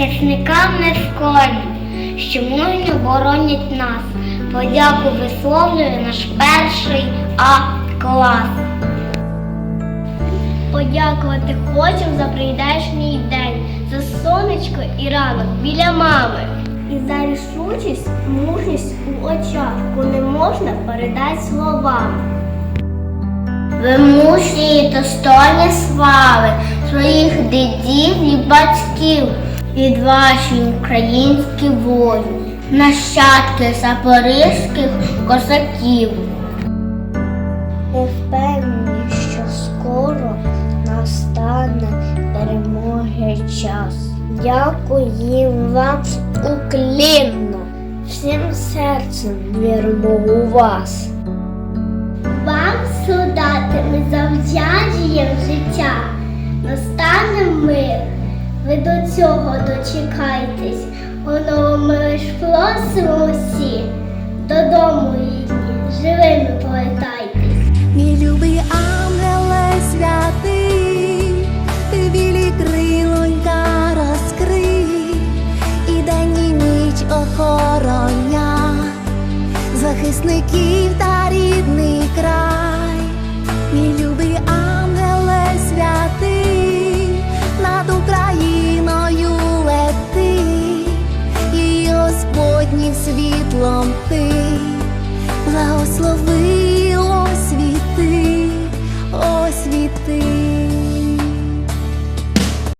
захисникам нескорі, що мужньо боронять нас. Подяку висловлює наш перший А клас. Подякувати хочемо за прийдешній день, за сонечко і ранок біля мами. І за рішучість, мужність у очах, не можна передати словами. Ви мужні і достойні слави своїх дідів і батьків, відважні українські воїни, нащадки запорізьких козаків. Ми впевнені, що скоро настане перемоги час. Дякуємо вам уклінно, всім серцем віримо у вас. Вам, солдати, ми завдячуємо життя. Ви до цього дочекайтесь, воно ми лиш просимо всі, додому рідні, живими повертайтесь. Мій любий ангеле святий, ти білі крилонька розкрий, і день і ніч охороня, захисників та рідний край, мій світлом ти, благослови освіти, освіти.